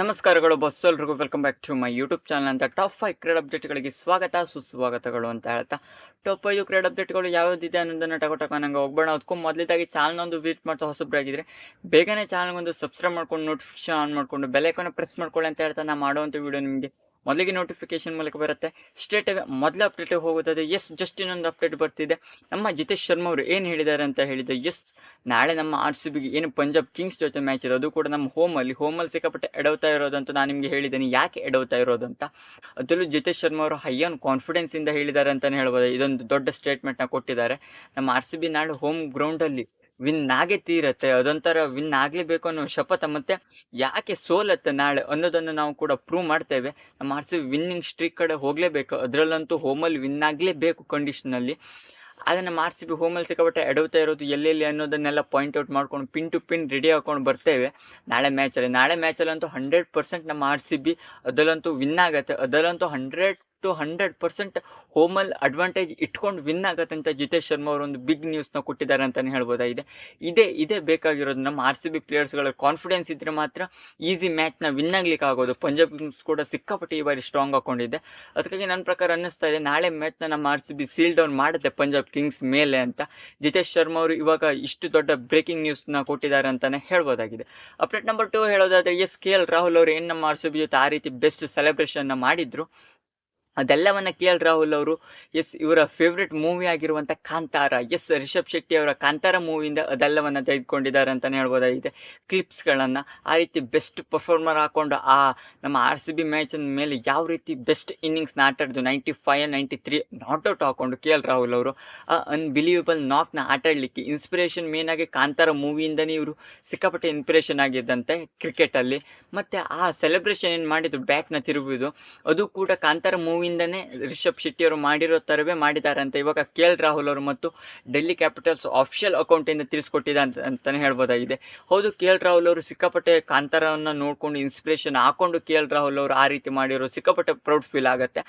ನಮಸ್ಕಾರಗಳು ಬಸ್ಸಲ್ರಿಗೂ welcome back to my YouTube channel ಅಂತ top five ಕ್ರೀಡ್ ಅಪ್ಡೇಟ್ಗಳಿಗೆ ಸ್ವಾಗತ, ಸುಸ್ವಾಗತಗಳು ಅಂತ ಹೇಳ್ತಾ. ಟಾಪ್ ಫೈವ್ ಕ್ರೀಡ್ ಅಪ್ಡೇಟ್ಗಳು ಯಾವ್ದಿದೆ ಅನ್ನೋದನ್ನ ಟಕೋಟಕ ನಂಗೆ ಹೋಗ್ಬೇಡ. ಅದಕ್ಕೂ ಮೊದಲಿದಾಗಿ ಚಾನಲ್ ಒಂದು ವಿಸಿಟ್ ಮಾಡ್ತಾ ಹೊಸಬ್ರಾಗಿದ್ರೆ, ಬೇಗನೆ ಚಾನಲ್ ಒಂದು ಸಬ್ಸ್ಕ್ರೈಬ್ ಮಾಡ್ಕೊಂಡು ನೋಟಿಫಿಕೇಶನ್ ಆನ್ ಮಾಡ್ಕೊಂಡು ಬೆಲ್ಲೈಕನ್ನ ಪ್ರೆಸ್ ಮಾಡ್ಕೊಳ್ಳಿ ಅಂತ ಹೇಳ್ತಾ ನಾ ಮಾಡುವಂಥ ವಿಡಿಯೋ ನಿಮಗೆ. ಮೊದಲಿಗೆ ನೋಟಿಫಿಕೇಶನ್ ಮೂಲಕ ಬರುತ್ತೆ. ಸ್ಟೇಟ್ ಮೊದಲ ಅಪ್ಡೇಟ್ ಹೋಗುತ್ತದೆ. ಎಸ್ ಜಸ್ಟ್ ಇನ್ನೊಂದು ಅಪ್ಡೇಟ್ ಬರ್ತಿದೆ. ನಮ್ಮ ಜಿತೇಶ್ ಶರ್ಮಾ ಅವರು ಏನು ಹೇಳಿದ್ದಾರೆ ಅಂತ ಹೇಳಿದ್ರೆ ಎಸ್ ನಾಳೆ ನಮ್ಮ ಆರ್ ಸಿ ಬಿಗೆ ಏನು ಪಂಜಾಬ್ ಕಿಂಗ್ಸ್ ಜೊತೆ ಮ್ಯಾಚ್ ಇರೋದು ಕೂಡ ನಮ್ಮ ಹೋಮಲ್ಲಿ ಹೋಮಲ್ಲಿ ಸಿಕ್ಕಾಪಟ್ಟೆ ಎಡವ್ತಾ ಇರೋದಂತ ನಾನು ನಿಮಗೆ ಹೇಳಿದ್ದೀನಿ. ಯಾಕೆ ಎಡವ್ತಾ ಇರೋದಂತ ಅದರಲ್ಲೂ ಜಿತೇಶ್ ಶರ್ಮಾ ಅವರು ಹೈ ಆನ್ ಕಾನ್ಫಿಡೆನ್ಸ್ ಇಂದ ಹೇಳಿದ್ದಾರೆ ಅಂತಲೇ ಹೇಳ್ಬೋದು. ಇದೊಂದು ದೊಡ್ಡ ಸ್ಟೇಟ್ಮೆಂಟ್ನ ಕೊಟ್ಟಿದ್ದಾರೆ. ನಮ್ಮ ಆರ್ ಸಿ ಬಿ ನಾಳೆ ಹೋಮ್ ಗ್ರೌಂಡಲ್ಲಿ ವಿನ್ ಆಗೇ ತೀರತ್ತೆ ಅದೊಂಥರ ವಿನ್ ಆಗಲೇಬೇಕು ಅನ್ನೋ ಶಪಥ ಮತ್ತೆ ಯಾಕೆ ಸೋಲತ್ತೆ ನಾಳೆ ಅನ್ನೋದನ್ನು ನಾವು ಕೂಡ ಪ್ರೂವ್ ಮಾಡ್ತೇವೆ. ನಮ್ಮ ಆರ್ ಸಿ ವಿನ್ನಿಂಗ್ ಸ್ಟ್ರೀಕ್ ಕಡೆ ಹೋಗಲೇಬೇಕು, ಅದರಲ್ಲಂತೂ ಹೋಮಲ್ಲಿ ವಿನ್ ಆಗಲೇಬೇಕು ಕಂಡೀಷನಲ್ಲಿ ಆದರೆ ನಮ್ಮ ಆರ್ ಸಿ ಬಿ ಹೋಮಲ್ಲಿ ಸಿಕ್ಕಾಪಟ್ಟೆ ಎಡವ್ತಾ ಇರೋದು ಎಲ್ಲೆಲ್ಲಿ ಅನ್ನೋದನ್ನೆಲ್ಲ ಪಾಯಿಂಟ್ ಔಟ್ ಮಾಡ್ಕೊಂಡು ಪಿನ್ ಟು ಪಿನ್ ರೆಡಿ ಹಾಕೊಂಡು ಬರ್ತೇವೆ. ನಾಳೆ ಮ್ಯಾಚಲ್ಲಿ ನಾಳೆ ಮ್ಯಾಚಲ್ಲಂತೂ ಹಂಡ್ರೆಡ್ ಪರ್ಸೆಂಟ್ ನಮ್ಮ ಆರ್ ಸಿ ಬಿ ಅದರಲ್ಲಂತೂ ವಿನ್ ಆಗತ್ತೆ ಅದರಲ್ಲಂತೂ ಹಂಡ್ರೆಡ್ ಟು ಹಂಡ್ರೆಡ್ ಪರ್ಸೆಂಟ್ ಹೋಮಲ್ಲಿ ಅಡ್ವಾಂಟೇಜ್ ಇಟ್ಕೊಂಡು ವಿನ್ ಆಗತ್ತೆ ಅಂತ ಜಿತೇಶ್ ಶರ್ಮಾ ಅವರು ಒಂದು ಬಿಗ್ ನ್ಯೂಸ್ನ ಕೊಟ್ಟಿದ್ದಾರೆ ಅಂತಲೇ ಹೇಳ್ಬೋದಾಗಿದೆ ಇದೇ ಇದೇ ಬೇಕಾಗಿರೋದು ನಮ್ಮ ಆರ್ ಸಿ ಬಿ ಪ್ಲೇಯರ್ಸ್ಗಳ ಕಾನ್ಫಿಡೆನ್ಸ್ ಇದ್ದರೆ ಮಾತ್ರ ಈಸಿ ಮ್ಯಾಚ್ನ ವಿನ್ ಆಗ್ಲಿಕ್ಕೆ ಆಗೋದು. ಪಂಜಾಬ್ ಕಿಂಗ್ಸ್ ಕೂಡ ಸಿಕ್ಕಾಪಟ್ಟೆ ಈ ಬಾರಿ ಸ್ಟ್ರಾಂಗ್ ಹಾಕೊಂಡಿದೆ. ಅದಕ್ಕಾಗಿ ನನ್ನ ಪ್ರಕಾರ ಅನ್ನಿಸ್ತಾ ಇದೆ, ನಾಳೆ ಮ್ಯಾಚ್ನ ನಮ್ಮ R C B seal down ಮಾಡುತ್ತೆ ಪಂಜಾಬ್ ಕಿಂಗ್ಸ್ ಮೇಲೆ ಅಂತ. ಜಿತೇಶ್ ಶರ್ಮಾ ಅವರು ಇವಾಗ ಇಷ್ಟು ದೊಡ್ಡ ಬ್ರೇಕಿಂಗ್ ನ್ಯೂಸ್ನ ಕೊಟ್ಟಿದ್ದಾರೆ ಅಂತಲೇ ಹೇಳ್ಬೋದಾಗಿದೆ. ಅಪ್ಡೇಟ್ ನಂಬರ್ ಟು ಹೇಳೋದಾದರೆ ಎಸ್ ಕೆ ಎಲ್ ರಾಹುಲ್ ಅವರು ಏನು ನಮ್ಮ ಆರ್ ಸಿ ಬಿ ಜೊತೆ ಆ ರೀತಿ ಬೆಸ್ಟ್ ಸೆಲೆಬ್ರೇಷನ್ನ ಮಾಡಿದ್ರು? ಅದೆಲ್ಲವನ್ನ ಕೆ ಎಲ್ ರಾಹುಲ್ ಅವರು, ಎಸ್ ಇವರ ಫೇವ್ರೆಟ್ ಮೂವಿ ಆಗಿರುವಂಥ ಕಾಂತಾರ, ಎಸ್ ರಿಷಬ್ ಶೆಟ್ಟಿ ಅವರ ಕಾಂತಾರ ಮೂವಿಯಿಂದ ಅದೆಲ್ಲವನ್ನ ತೆಗೆದುಕೊಂಡಿದ್ದಾರೆ ಅಂತಲೇ ಹೇಳ್ಬೋದಾಗಿದೆ. ಕ್ಲಿಪ್ಸ್ಗಳನ್ನು ಆ ರೀತಿ ಬೆಸ್ಟ್ ಪರ್ಫಾರ್ಮರ್ ಹಾಕೊಂಡು ಆ ನಮ್ಮ ಆರ್ ಸಿ ಬಿ ಮ್ಯಾಚಿನ ಮೇಲೆ ಯಾವ ರೀತಿ ಬೆಸ್ಟ್ ಇನ್ನಿಂಗ್ಸ್ನ ಆಟ ಆಡಿದ್ದು ninety five ninety three not out ಹಾಕೊಂಡು ಕೆ ಎಲ್ ರಾಹುಲ್ ಅವರು, ಆ ಅನ್ಬಿಲೀವಬಲ್ ನಾಕ್ನ ಆಟಾಡಲಿಕ್ಕೆ ಇನ್ಸ್ಪಿರೇಷನ್ ಮೇನ್ ಆಗಿ ಕಾಂತಾರ ಮೂವಿಯಿಂದನೇ ಇವರು ಸಿಕ್ಕಾಪಟ್ಟೆ ಇನ್ಸ್ಪಿರೇಷನ್ ಆಗಿದ್ದಂತೆ ಕ್ರಿಕೆಟಲ್ಲಿ ಮತ್ತು ಆ ಸೆಲೆಬ್ರೇಷನ್ ಏನು ಮಾಡಿದ್ದು ಬ್ಯಾಟ್ನ ತಿರುಗುವುದು, ಅದು ಕೂಡ ಕಾಂತಾರ ಮೂವಿಯಿಂದನೇ ರಿಷಬ್ ಶೆಟ್ಟಿ ಅವರು ಮಾಡಿರೋ ಥರವೇ ಮಾಡಿದ್ದಾರೆ ಅಂತ ಇವಾಗ ಕೆ ಎಲ್ ರಾಹುಲ್ ಅವರು ಮತ್ತು ಡೆಲ್ಲಿ ಕ್ಯಾಪಿಟಲ್ಸ್ ಅಫಿಷಿಯಲ್ ಅಕೌಂಟಿಂದ ತಿಳಿಸ್ಕೊಟ್ಟಿದೆ ಅಂತ ಅಂತಲೇ ಹೇಳ್ಬೋದಾಗಿದೆ. ಹೌದು ಕೆ ಎಲ್ ರಾಹುಲ್ ಅವರು ಸಿಕ್ಕಾಪಟ್ಟೆ ಕಾಂತಾರವನ್ನು ನೋಡಿಕೊಂಡು ಇನ್ಸ್ಪಿರೇಷನ್ ಹಾಕೊಂಡು ಕೆ ಎಲ್ ರಾಹುಲ್ ಅವರು ಆ ರೀತಿ ಮಾಡಿರೋ ಸಿಕ್ಕಾಪಟ್ಟೆ ಪ್ರೌಡ್ ಫೀಲ್ ಆಗುತ್ತೆ.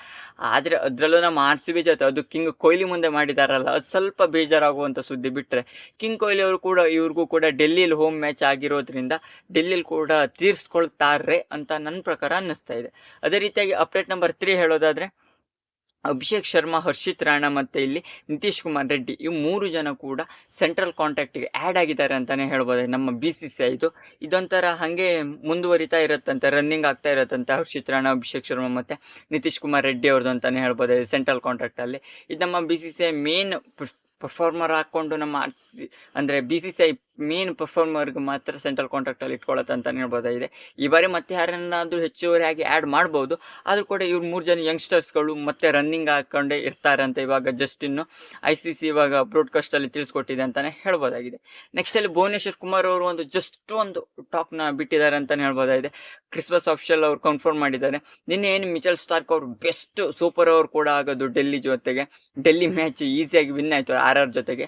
ಆದರೆ ಅದರಲ್ಲೂ ನಮ್ಮ ಆರ್ ಸಿ ಬಿ ಜೊತೆ ಅದು ಕಿಂಗ್ ಕೊಹ್ಲಿ ಮುಂದೆ ಮಾಡಿದಾರಲ್ಲ, ಅದು ಸ್ವಲ್ಪ ಬೇಜಾರಾಗುವಂಥ ಸುದ್ದಿ ಬಿಟ್ಟರೆ ಕಿಂಗ್ ಕೊಹ್ಲಿ ಅವರು ಕೂಡ ಇವ್ರಿಗೂ ಕೂಡ ಡೆಲ್ಲಿಲಿ ಹೋಮ್ ಮ್ಯಾಚ್ ಆಗಿರೋದ್ರಿಂದ ಡೆಲ್ಲಿಲಿ ಕೂಡ ತೀರಿಸ್ಕೊಳ್ತಾರೆ ಅಂತ ನನ್ನ ಪ್ರಕಾರ ಅನ್ನಿಸ್ತಾ ಇದೆ. ಅದೇ ರೀತಿಯಾಗಿ ಅಪ್ಡೇಟ್ ನಂಬರ್ ತ್ರೀ ಹೇಳೋದಾದ್ರೆ ಅಭಿಷೇಕ್ ಶರ್ಮಾ, ಹರ್ಷಿತ್ ರಾಣ ಮತ್ತು ಇಲ್ಲಿ ನಿತೀಶ್ ಕುಮಾರ್ ರೆಡ್ಡಿ, ಇವು ಮೂರು ಜನ ಕೂಡ ಸೆಂಟ್ರಲ್ ಕಾಂಟ್ಯಾಕ್ಟಿಗೆ ಆ್ಯಡ್ ಆಗಿದ್ದಾರೆ ಅಂತಲೇ ಹೇಳ್ಬೋದು. ನಮ್ಮ ಬಿ ಸಿ ಸಿ ಐದು ಇದೊಂಥರ ಹಾಗೆ ಮುಂದುವರಿತಾ ಇರುತ್ತಂತೆ ರನ್ನಿಂಗ್ ಆಗ್ತಾ ಇರುತ್ತಂತೆ ಹರ್ಷಿತ್ ರಾಣ, ಅಭಿಷೇಕ್ ಶರ್ಮಾ ಮತ್ತು ನಿತೀಶ್ ಕುಮಾರ್ ರೆಡ್ಡಿ ಅವ್ರದ್ದು ಅಂತಲೇ ಹೇಳ್ಬೋದು ಸೆಂಟ್ರಲ್ ಕಾಂಟ್ರಾಕ್ಟಲ್ಲಿ ಇದು ನಮ್ಮ B C C I main performer ಹಾಕ್ಕೊಂಡು ನಮ್ಮ ಆರ್ ಸಿ ಅಂದರೆ B C C I main ಪರ್ಫಾರ್ಮರ್ಗೆ ಮಾತ್ರ ಸೆಂಟ್ರಲ್ ಕಾಂಟ್ರಾಕ್ಟಲ್ಲಿ ಇಟ್ಕೊಳ್ಳುತ್ತೆ ಅಂತ ಹೇಳ್ಬೋದಾಗಿದೆ ಈ ಬಾರಿ ಮತ್ತೆ ಯಾರನ್ನಾದರೂ ಹೆಚ್ಚುವರಿಯಾಗಿ ಆ್ಯಡ್ ಮಾಡ್ಬೋದು. ಆದರೂ ಕೂಡ ಇವ್ರು ಮೂರು ಜನ ಯಂಗ್ಸ್ಟರ್ಸ್ಗಳು ಮತ್ತೆ ರನ್ನಿಂಗ್ ಹಾಕೊಂಡೇ ಇರ್ತಾರೆ ಅಂತ ಇವಾಗ ಜಸ್ಟ್ ಇನ್ನು ಐ ಸಿ ಸಿ ಇವಾಗ ಬ್ರಾಡ್ಕಾಸ್ಟಲ್ಲಿ ತಿಳಿಸ್ಕೊಟ್ಟಿದೆ ಅಂತಾನೆ ಹೇಳ್ಬೋದಾಗಿದೆ. ನೆಕ್ಸ್ಟ್ ಅಲ್ಲಿ ಭುವನೇಶ್ವರ್ ಕುಮಾರ್ ಅವರು ಒಂದು ಜಸ್ಟ್ ಒಂದು ಟಾಕ್ನ ಬಿಟ್ಟಿದ್ದಾರೆ ಅಂತಲೇ ಹೇಳ್ಬೋದಾಗಿದೆ. ಕ್ರಿಸ್ಮಸ್ ಆಫಿಷಿಯಲ್ ಅವರು ಕನ್ಫರ್ಮ್ ಮಾಡಿದ್ದಾರೆ. ನಿನ್ನೆ ಏನು ಮಿಚಲ್ ಸ್ಟಾರ್ಕ್ ಅವರು ಬೆಸ್ಟ್ ಸೂಪರ್ ಓವರ್ ಕೂಡ ಆಗೋದು ಡೆಲ್ಲಿ ಜೊತೆಗೆ. ಡೆಲ್ಲಿ ಮ್ಯಾಚ್ ಈಸಿಯಾಗಿ ವಿನ್ ಆಯಿತು ಆರ್ ಆರ್ ಜೊತೆಗೆ.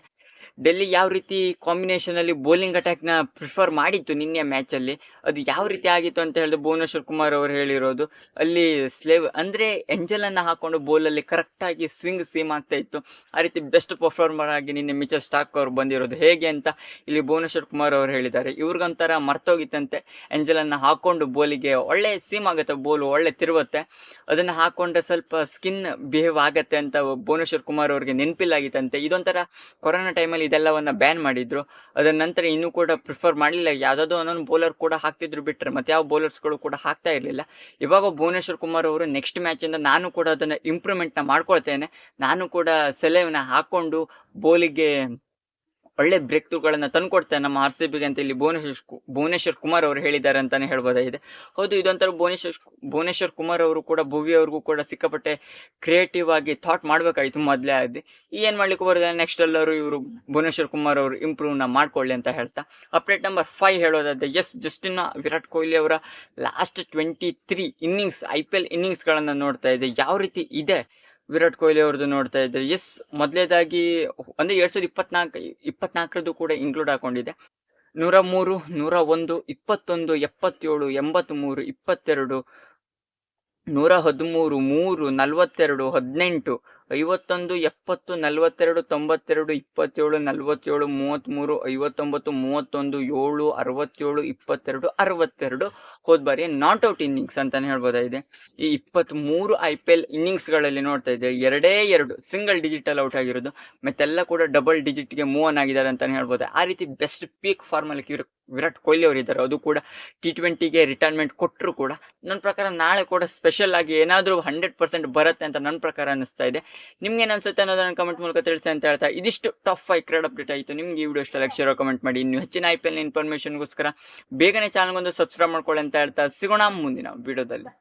ಡೆಲ್ಲಿ ಯಾವ ರೀತಿ ಕಾಂಬಿನೇಷನಲ್ಲಿ ಬೌಲಿಂಗ್ ಅಟ್ಯಾಕ್ನ ಪ್ರಿಫರ್ ಮಾಡಿತ್ತು ನಿನ್ನೆ ಮ್ಯಾಚಲ್ಲಿ ಅದು ಯಾವ ರೀತಿ ಆಗಿತ್ತು ಅಂತ ಹೇಳಿದ್ರೆ ಭುವನೇಶ್ವರ್ ಕುಮಾರ್ ಅವರು ಹೇಳಿರೋದು. ಅಲ್ಲಿ ಸ್ಲೇವ್, ಅಂದರೆ ಎಂಜಲನ್ನು ಹಾಕೊಂಡು ಬೌಲಲ್ಲಿ ಕರೆಕ್ಟಾಗಿ ಸ್ವಿಂಗ್ ಸೀಮ್ ಆಗ್ತಾ ಇತ್ತು. ಆ ರೀತಿ ಬೆಸ್ಟ್ ಪರ್ಫಾರ್ಮರ್ ಆಗಿ ನಿನ್ನೆ ಮಿಚಲ್ ಸ್ಟಾಕ್ ಅವರು ಬಂದಿರೋದು. ಹೇಗೆ ಅಂತ ಇಲ್ಲಿ ಭುವನೇಶ್ವರ್ ಕುಮಾರ್ ಅವರು ಹೇಳಿದ್ದಾರೆ. ಇವ್ರಿಗೊಂಥರ ಮರ್ತೋಗಿತ್ತಂತೆ. ಎಂಜಲನ್ನು ಹಾಕೊಂಡು ಬೋಲಿಗೆ ಒಳ್ಳೆ ಸೀಮ್ ಆಗುತ್ತೆ ಬೋಲು ಒಳ್ಳೆ ತಿರುಗುತ್ತೆ. ಅದನ್ನು ಹಾಕೊಂಡ್ರೆ ಸ್ವಲ್ಪ ಸ್ಕಿನ್ ಬಿಹೇವ್ ಆಗತ್ತೆ ಅಂತ ಭುವನೇಶ್ವರ್ ಕುಮಾರ್ ಅವರಿಗೆ ನೆನಪಿಲ್ಲಾಗಿತ್ತಂತೆ. ಇದೊಂಥರ ಕೊರೋನಾ ಟೈಮಲ್ಲಿ ಇದೆಲ್ಲವನ್ನ ಬ್ಯಾನ್ ಮಾಡಿದ್ರು. ಅದರ ನಂತರ ಇನ್ನೂ ಕೂಡ ಪ್ರಿಫರ್ ಮಾಡಲಿಲ್ಲ. ಯಾವುದಾದ್ರು ಒಂದೊಂದು ಬೌಲರ್ ಕೂಡ ಹಾಕ್ತಿದ್ರು ಬಿಟ್ಟರೆ ಮತ್ತೆ ಯಾವ ಬೌಲರ್ಸ್ಗಳು ಕೂಡ ಹಾಕ್ತಾ ಇರಲಿಲ್ಲ. ಇವಾಗ ಭುವನೇಶ್ವರ್ ಕುಮಾರ್ ಅವರು ನೆಕ್ಸ್ಟ್ ಮ್ಯಾಚಿಂದ ನಾನು ಕೂಡ ಅದನ್ನು ಇಂಪ್ರೂವ್ಮೆಂಟ್ನ ಮಾಡ್ಕೊಳ್ತೇನೆ. ನಾನು ಕೂಡ ಸೆಲೆವ್ನ ಹಾಕ್ಕೊಂಡು ಬೋಲಿಗೆ ಒಳ್ಳೆ ಬ್ರೇಕ್ ಥ್ರೂಗಳನ್ನು ತಂದುಕೊಡ್ತಾರೆ ನಮ್ಮ ಆರ್ ಸಿ ಬಿಗೆ ಅಂತ ಇಲ್ಲಿ ಭುವನೇಶ್ವರ್ ಭುವನೇಶ್ವರ್ ಕುಮಾರ್ ಅವರು ಹೇಳಿದ್ದಾರೆ ಅಂತಾನೆ ಹೇಳ್ಬೋದಾಗಿದೆ. ಹೌದು ಇದೊಂಥರ ಭುವನೇಶ್ವರ್ ಭುವನೇಶ್ವರ್ ಕುಮಾರ್ ಅವರು ಕೂಡ, ಭುವಿ ಅವ್ರಿಗೂ ಕೂಡ ಸಿಕ್ಕಾಪಟ್ಟೆ ಕ್ರಿಯೇಟಿವ್ ಆಗಿ ಥಾಟ್ ಮಾಡಬೇಕಾಗಿತ್ತು ಮೊದಲೇ ಆಗಿ. ಏನು ಮಾಡ್ಲಿಕ್ಕೆ ಬರೋದಿಲ್ಲ ನೆಕ್ಸ್ಟ್ ಎಲ್ಲರೂ ಇವರು ಭುವನೇಶ್ವರ್ ಕುಮಾರ್ ಅವರು ಇಂಪ್ರೂವ್ನ ಮಾಡ್ಕೊಳ್ಳಿ ಅಂತ ಹೇಳ್ತಾ. ಅಪ್ಡೇಟ್ ನಂಬರ್ ಫೈವ್ ಹೇಳೋದಾದ್ರೆ yes just in Virat Kohli ಅವರ last twenty three innings I P L ಇನ್ನಿಂಗ್ಸ್ಗಳನ್ನು ನೋಡ್ತಾ ಇದೆ. ಯಾವ ರೀತಿ ಇದೆ? ವಿರಾಟ್ ಕೊಹ್ಲಿ ಅವ್ರದ್ದು ನೋಡ್ತಾ ಇದ್ದಾರೆ ಎಸ್ ಮೊದಲೇದಾಗಿ ಅಂದ್ರೆ ಎರಡ್ ಸಾವಿರದ ಇಪ್ಪತ್ನಾಲ್ಕು, ಇಪ್ಪತ್ನಾಲ್ಕರದ್ದು ಕೂಡ ಇನ್ಕ್ಲೂಡ್ ಹಾಕೊಂಡಿದೆ ನೂರ ಮೂರು, ನೂರ ಒಂದು, ಇಪ್ಪತ್ತೊಂದು, ಎಪ್ಪತ್ತೇಳು, ಎಂಬತ್ಮೂರು, ಇಪ್ಪತ್ತೆರಡು, ನೂರ ಹದಿಮೂರು, ಮೂರು, ನಲವತ್ತೆರಡು, ಹದಿನೆಂಟು ಐವತ್ತೊಂದು, ಎಪ್ಪತ್ತು, ನಲವತ್ತೆರಡು, ತೊಂಬತ್ತೆರಡು, ಇಪ್ಪತ್ತೇಳು, ನಲವತ್ತೇಳು, ಮೂವತ್ತ್ಮೂರು, ಐವತ್ತೊಂಬತ್ತು, ಮೂವತ್ತೊಂದು, ಏಳು, ಅರವತ್ತೇಳು, ಇಪ್ಪತ್ತೆರಡು, ಅರವತ್ತೆರಡು. ಹೋದ ಬಾರಿ ನಾಟ್ ಔಟ್ ಇನ್ನಿಂಗ್ಸ್ ಅಂತಲೇ ಹೇಳ್ಬೋದಾಗಿದೆ ಈ ಇಪ್ಪತ್ತ್ಮೂರು ಐ ಪಿ ಎಲ್ ಇನ್ನಿಂಗ್ಸ್ಗಳಲ್ಲಿ ನೋಡ್ತಾ ಇದ್ದೆ ಎರಡೇ ಎರಡು ಸಿಂಗಲ್ ಡಿಜಿಟಲ್ ಔಟ್ ಆಗಿರೋದು. ಮತ್ತೆಲ್ಲ ಕೂಡ ಡಬಲ್ ಡಿಜಿಟ್ಗೆ ಮೂವ್ ಆನ್ ಆಗಿದ್ದಾರೆ ಅಂತಲೇ ಹೇಳ್ಬೋದು. ಆ ರೀತಿ ಬೆಸ್ಟ್ ಪೀಕ್ ಫಾರ್ಮಲ್ಲಿ ವಿರಾಟ್ ಕೊಹ್ಲಿ ಅವರು ಇದ್ದಾರೆ ಅದು ಕೂಡ ಟಿ ಟ್ವೆಂಟಿಗೆ ರಿಟೈರ್ಮೆಂಟ್ ಕೊಟ್ಟರು ಕೂಡ ನನ್ನ ಪ್ರಕಾರ ನಾಳೆ ಕೂಡ ಸ್ಪೆಷಲ್ ಆಗಿ ಏನಾದರೂ ಹಂಡ್ರೆಡ್ ಪರ್ಸೆಂಟ್ ಬರುತ್ತೆ ಅಂತ ನನ್ನ ಪ್ರಕಾರ ಅನಿಸ್ತಾ ಇದೆ. ನಿಮ್ಗೆ ಏನು ಅನ್ಸುತ್ತೆ ಅನ್ನೋದನ್ನ ಕಮೆಂಟ್ ಮೂಲಕ ತಿಳಿಸಿ ಅಂತ ಹೇಳ್ತಾ ಇದಿಷ್ಟು ಟಫ್ ಫೈವ್ ಕ್ರೀಡ್ ಅಪ್ಡೇಟ್ ಆಯಿತು. ನಿಮ್ಗೆ ಈ ವಿಡಿಯೋ ಇಷ್ಟ ಲೈಕ್ ಶೇರ್ ಕಮೆಂಟ್ ಮಾಡಿ. ಇನ್ನು ಹೆಚ್ಚಿನ ಐ ಪಿ ಎಲ್ ಇನ್ಫಾರ್ಮೇಷನ್ಗೋಸ್ಕರ ಬೇಗನೆ ಚಾನಲ್ಗೊಂದು ಸಬ್ಸ್ಕ್ರೈಬ್ ಮಾಡ್ಕೊಳ್ಳಿ ಅಂತ ಹೇಳ್ತಾ ಸಿಗೋಣ ಮುಂದಿನ ವಿಡಿಯೋದಲ್ಲಿ